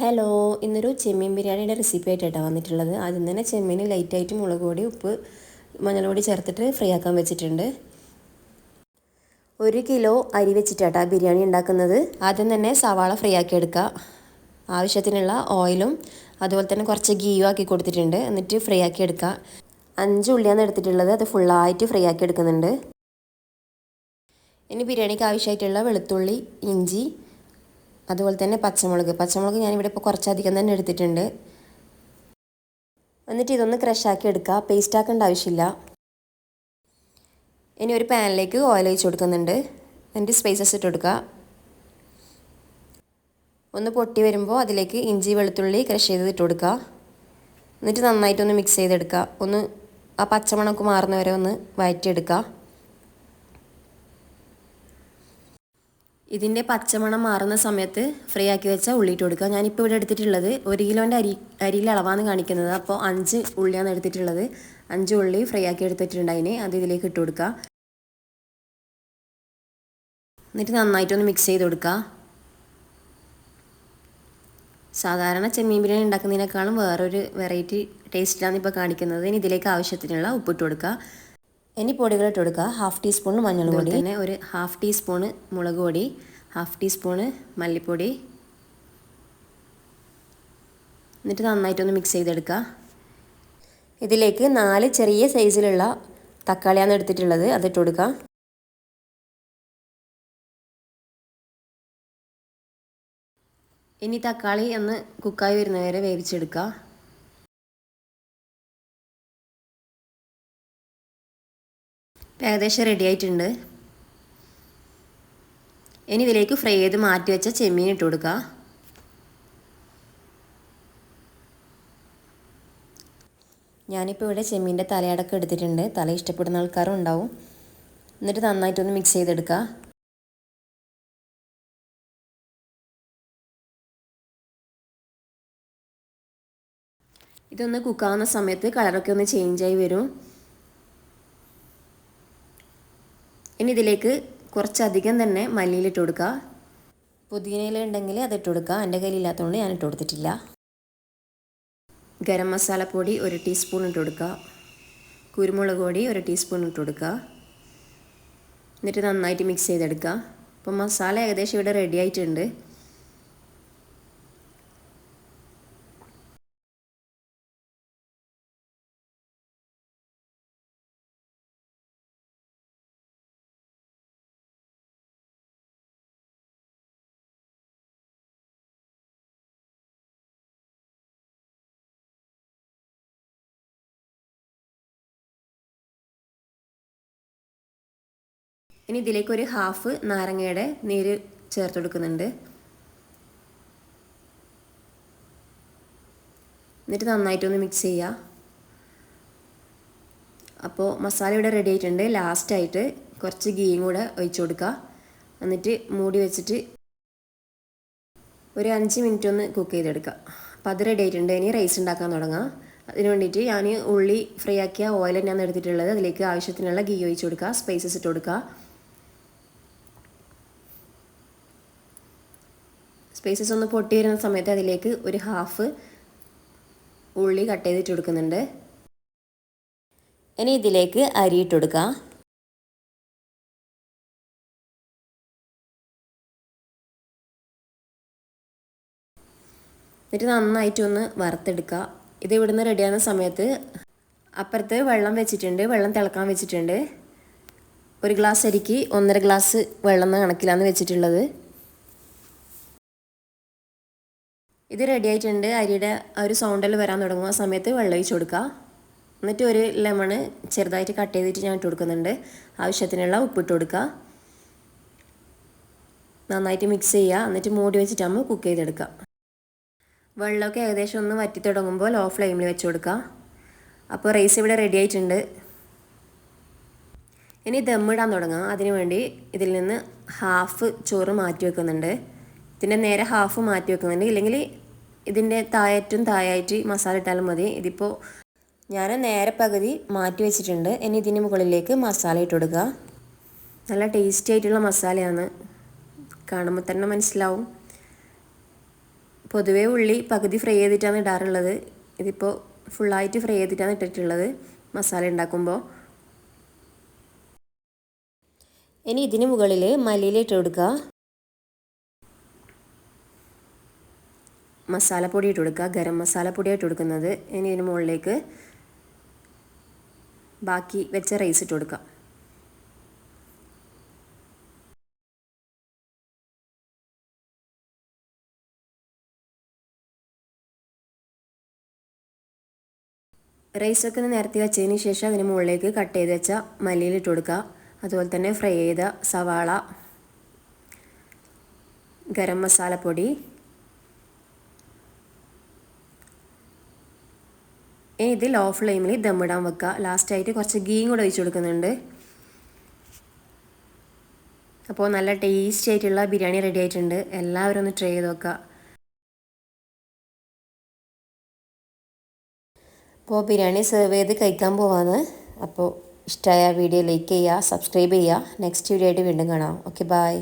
Hello ഇന്നൊരു ചെമ്മീൻ ബിരിയാണിയുടെ recipe ആയിട്ടാണ് വന്നിട്ടുള്ളത്. ആദ്യം തന്നെ ചെമ്മീൻ ലൈറ്റായിട്ട് മുളക് പൊടി ഉപ്പ് മഞ്ഞൾപൊടി ചേർത്തിട്ട് ഫ്രൈ ആക്കാൻ വെച്ചിട്ടുണ്ട്. ഒരു കിലോ അരി വെച്ചിട്ടാണ് ബിരിയാണി ഉണ്ടാക്കുന്നത്. ആദ്യം തന്നെ സവാള ഫ്രൈ ആക്കി എടുക്കുക. ആവശ്യത്തിനുള്ള ഓയിലും അതുപോലെ തന്നെ കുറച്ച് ഗീയും ആക്കി കൊടുത്തിട്ടുണ്ട്. എന്നിട്ട് ഫ്രൈ ആക്കി എടുക്കുക. അഞ്ച് ഉള്ളിയാണ് എടുത്തിട്ടുള്ളത്. അത് ഫുള്ളായിട്ട് ഫ്രൈ ആക്കി എടുക്കുന്നുണ്ട്. ഇനി ബിരിയാണിക്ക് ആവശ്യമായിട്ടുള്ള വെളുത്തുള്ളി ഇഞ്ചി അതുപോലെ തന്നെ പച്ചമുളക്. പച്ചമുളക് ഞാനിവിടെ ഇപ്പോൾ കുറച്ചധികം തന്നെ എടുത്തിട്ടുണ്ട്. എന്നിട്ട് ഇതൊന്ന് ക്രഷാക്കി എടുക്കുക. പേസ്റ്റ് ആക്കേണ്ട ആവശ്യമില്ല. ഇനി ഒരു പാനിലേക്ക് ഓയിൽ ഒഴിച്ച് കൊടുക്കുന്നുണ്ട്. എന്നിട്ട് സ്പൈസസ് ഇട്ട് കൊടുക്കുക. ഒന്ന് പൊട്ടി വരുമ്പോൾ അതിലേക്ക് ഇഞ്ചി വെളുത്തുള്ളി ക്രഷ് ചെയ്ത് ഇട്ട് കൊടുക്കുക. എന്നിട്ട് നന്നായിട്ടൊന്ന് മിക്സ് ചെയ്തെടുക്കുക. ഒന്ന് ആ പച്ചമണമൊക്കെ മാറുന്നവരെ ഒന്ന് വഴറ്റിയെടുക്കുക. ഇതിന്റെ പച്ചമണം മാറുന്ന സമയത്ത് ഫ്രൈ ആക്കി വെച്ച ഉള്ളിട്ട് കൊടുക്കുക. ഞാനിപ്പോൾ ഇവിടെ എടുത്തിട്ടുള്ളത് ഒരു കിലോന്റെ അരി അരിയിൽ അളവാണ് കാണിക്കുന്നത്. അപ്പോൾ അഞ്ച് ഉള്ളിയാണ് എടുത്തിട്ടുള്ളത്. അഞ്ച് ഉള്ളി ഫ്രൈ ആക്കി എടുത്തിട്ടുണ്ട് അതിന്. അത് ഇതിലേക്ക് ഇട്ട് കൊടുക്കുക. എന്നിട്ട് നന്നായിട്ടൊന്ന് മിക്സ് ചെയ്ത് കൊടുക്കുക. സാധാരണ ചെമ്മീൻ ബിരിയാണി ഉണ്ടാക്കുന്നതിനേക്കാളും വേറൊരു വെറൈറ്റി ടേസ്റ്റിലാണ് ഇപ്പോൾ കാണിക്കുന്നത്. ഇനി ഇതിലേക്ക് ആവശ്യത്തിനുള്ള ഉപ്പിട്ട് കൊടുക്കുക. ഇനി പൊടികൾ ഇട്ട് കൊടുക്കുക. ഹാഫ് ടീസ്പൂൺ മഞ്ഞൾ പൊടി പിന്നെ ഒരു ഹാഫ് ടീസ്പൂണ് മുളക് പൊടി ഹാഫ് ടീസ്പൂണ് മല്ലിപ്പൊടി. എന്നിട്ട് നന്നായിട്ടൊന്ന് മിക്സ് ചെയ്തെടുക്കുക. ഇതിലേക്ക് നാല് ചെറിയ സൈസിലുള്ള തക്കാളിയാണ് എടുത്തിട്ടുള്ളത്. അതിട്ട് കൊടുക്കുക. ഇനി തക്കാളി ഒന്ന് കുക്കായി വരുന്നവരെ വേവിച്ചെടുക്കുക. ഏകദേശം റെഡി ആയിട്ടുണ്ട്. ഇനി ഇതിലേക്ക് ഫ്രൈ ചെയ്ത് മാറ്റി വെച്ച ചെമ്മീൻ ഇട്ട് കൊടുക്കുക ഞാനിപ്പോൾ ഇവിടെ ചെമ്മീന്റെ തലയടക്കം എടുത്തിട്ടുണ്ട്. തല ഇഷ്ടപ്പെടുന്ന ആൾക്കാരും ഉണ്ടാവും. എന്നിട്ട് നന്നായിട്ടൊന്ന് മിക്സ് ചെയ്തെടുക്കുക ഇതൊന്ന് കുക്കാവുന്ന സമയത്ത് കളറൊക്കെ ഒന്ന് ചേഞ്ചായി വരും. ഇനി ഇതിലേക്ക് കുറച്ചധികം തന്നെ മല്ലിയിലിട്ട് കൊടുക്കുക. പുതിനയില ഉണ്ടെങ്കിൽ അത് ഇട്ട് കൊടുക്കുക. എന്റെ കയ്യിലില്ലാത്തതുകൊണ്ട് ഞാൻ ഇട്ട് കൊടുത്തിട്ടില്ല. ഗരം പൊടി ഒരു ടീസ്പൂൺ ഇട്ട് കൊടുക്കുക. കുരുമുളക് പൊടി ഒരു ടീസ്പൂൺ ഇട്ട് കൊടുക്കുക. എന്നിട്ട് നന്നായിട്ട് മിക്സ് ചെയ്തെടുക്കുക. അപ്പോൾ മസാല ഏകദേശം ഇവിടെ റെഡി ആയിട്ടുണ്ട്. ഇനി ഇതിലേക്ക് ഒരു ഹാഫ് നാരങ്ങയുടെ നീര് ചേർത്ത് കൊടുക്കുന്നുണ്ട് എന്നിട്ട് നന്നായിട്ടൊന്ന് മിക്സ് ചെയ്യുക അപ്പോൾ മസാല ഇവിടെ റെഡി ആയിട്ടുണ്ട്. ലാസ്റ്റായിട്ട് കുറച്ച് ഗീയും കൂടെ ഒഴിച്ചു കൊടുക്കുക എന്നിട്ട് മൂടി വെച്ചിട്ട് ഒരു അഞ്ച് മിനിറ്റ് ഒന്ന് കുക്ക് ചെയ്തെടുക്കുക അപ്പോൾ അത് റെഡി ആയിട്ടുണ്ട്. ഇനി റൈസ് ഉണ്ടാക്കാൻ തുടങ്ങാം. അതിന് വേണ്ടിയിട്ട് ഞാൻ ഉള്ളി ഫ്രൈ ആക്കിയ ഓയിൽ തന്നെയാണ് എടുത്തിട്ടുള്ളത്. അതിലേക്ക് ആവശ്യത്തിനുള്ള ഗീ ഒഴിച്ച് കൊടുക്കുക സ്പൈസസ് ഇട്ട് കൊടുക്കുക സ്പേസസ് ഒന്ന് പൊട്ടി വരുന്ന സമയത്ത് അതിലേക്ക് ഒരു ഹാഫ് ഉള്ളി കട്ട് ചെയ്തിട്ട് കൊടുക്കുന്നുണ്ട്. ഇനി ഇതിലേക്ക് അരി ഇട്ട് കൊടുക്കുക എന്നിട്ട് നന്നായിട്ട് ഒന്ന് വറുത്തെടുക്കുക. ഇത് ഇവിടുന്ന് റെഡിയാകുന്ന സമയത്ത് അപ്പുറത്ത് വെള്ളം വെച്ചിട്ടുണ്ട്. വെള്ളം തിളക്കാൻ വെച്ചിട്ടുണ്ട്. ഒരു ഗ്ലാസ് അരിക്ക് ഒന്നര ഗ്ലാസ് വെള്ളം എന്ന കണക്കിലാണ് വെച്ചിട്ടുള്ളത്. ഇത് റെഡി ആയിട്ടുണ്ട്. അരിയുടെ ആ ഒരു സൗണ്ടിൽ വരാൻ തുടങ്ങുന്ന സമയത്ത് വെള്ളം ഒഴിച്ച് കൊടുക്കുക എന്നിട്ട് ഒരു ലെമണ് ചെറുതായിട്ട് കട്ട് ചെയ്തിട്ട് ഞാൻ ഇട്ട് കൊടുക്കുന്നുണ്ട്. ആവശ്യത്തിനുള്ള ഉപ്പിട്ട് കൊടുക്കുക നന്നായിട്ട് മിക്സ് ചെയ്യുക. എന്നിട്ട് മൂടി വെച്ചിട്ടാകുമ്പോൾ കുക്ക് ചെയ്തെടുക്കുക വെള്ളമൊക്കെ ഏകദേശം ഒന്ന് വറ്റി തുടങ്ങുമ്പോൾ ലോ ഫ്ലെയിമിൽ വെച്ച് കൊടുക്കുക അപ്പോൾ റൈസ് ഇവിടെ റെഡി ആയിട്ടുണ്ട്. ഇനി ദമ്മിടാൻ തുടങ്ങാം. അതിനു വേണ്ടി ഇതിൽ നിന്ന് ഹാഫ് ചോറ് മാറ്റി വെക്കുന്നുണ്ട്. ഇതിന്റെ നേരെ ഹാഫ് മാറ്റി വെക്കുന്നുണ്ട് ഇല്ലെങ്കിൽ ഇതിന്റെ തായറ്റും തായായിട്ട് മസാല ഇട്ടാലും മതി. ഇതിപ്പോൾ ഞാൻ നേരെ പകുതി മാറ്റി വെച്ചിട്ടുണ്ട്. ഇനി ഇതിന് മുകളിലേക്ക് മസാല ഇട്ട് കൊടുക്കുക. നല്ല ടേസ്റ്റി ആയിട്ടുള്ള മസാലയാണ് കാണുമ്പോൾ തന്നെ മനസ്സിലാവും. പൊതുവേ ഉള്ളി പകുതി ഫ്രൈ ചെയ്തിട്ടാണ് ഇടാറുള്ളത്. ഇതിപ്പോൾ ഫുള്ളായിട്ട് ഫ്രൈ ചെയ്തിട്ടാണ് ഇട്ടിട്ടുള്ളത് മസാല ഉണ്ടാക്കുമ്പോൾ ഇനി ഇതിന് മുകളിൽ മല്ലിയിലിട്ട് കൊടുക്കുക. മസാലപ്പൊടി ഇട്ട് കൊടുക്കുക. ഗരം മസാലപ്പൊടിയായിട്ട് കൊടുക്കുന്നത് ഇനി ഇതിന് മുകളിലേക്ക് ബാക്കി വെച്ച റൈസ് ഇട്ട് കൊടുക്കുക. റൈസൊക്കെ ഒന്ന് നിരത്തി വെച്ചതിന് ശേഷം അതിന് മുകളിലേക്ക് കട്ട് ചെയ്ത് വെച്ച മല്ലിയിൽ ഇട്ട് കൊടുക്കുക. അതുപോലെ തന്നെ ഫ്രൈ ചെയ്ത സവാള ഗരം മസാലപ്പൊടി ഇത് ലോ ഫ്ലെയിമിൽ ദമ്മിടാൻ വെക്കുക ലാസ്റ്റായിട്ട് കുറച്ച് ഗീയും കൂടെ ഒഴിച്ച് കൊടുക്കുന്നുണ്ട്. അപ്പോൾ നല്ല ടേസ്റ്റി ആയിട്ടുള്ള ബിരിയാണി റെഡി ആയിട്ടുണ്ട്. എല്ലാവരും ഒന്ന് ട്രൈ ചെയ്ത് നോക്കുക അപ്പോൾ ബിരിയാണി സെർവ് ചെയ്ത് കഴിക്കാൻ പോവാണ്. അപ്പോൾ ഇഷ്ടമായ വീഡിയോ ലൈക്ക് ചെയ്യുക സബ്സ്ക്രൈബ് ചെയ്യുക. നെക്സ്റ്റ് വീഡിയോ ആയിട്ട് വീണ്ടും കാണാം. Okay bye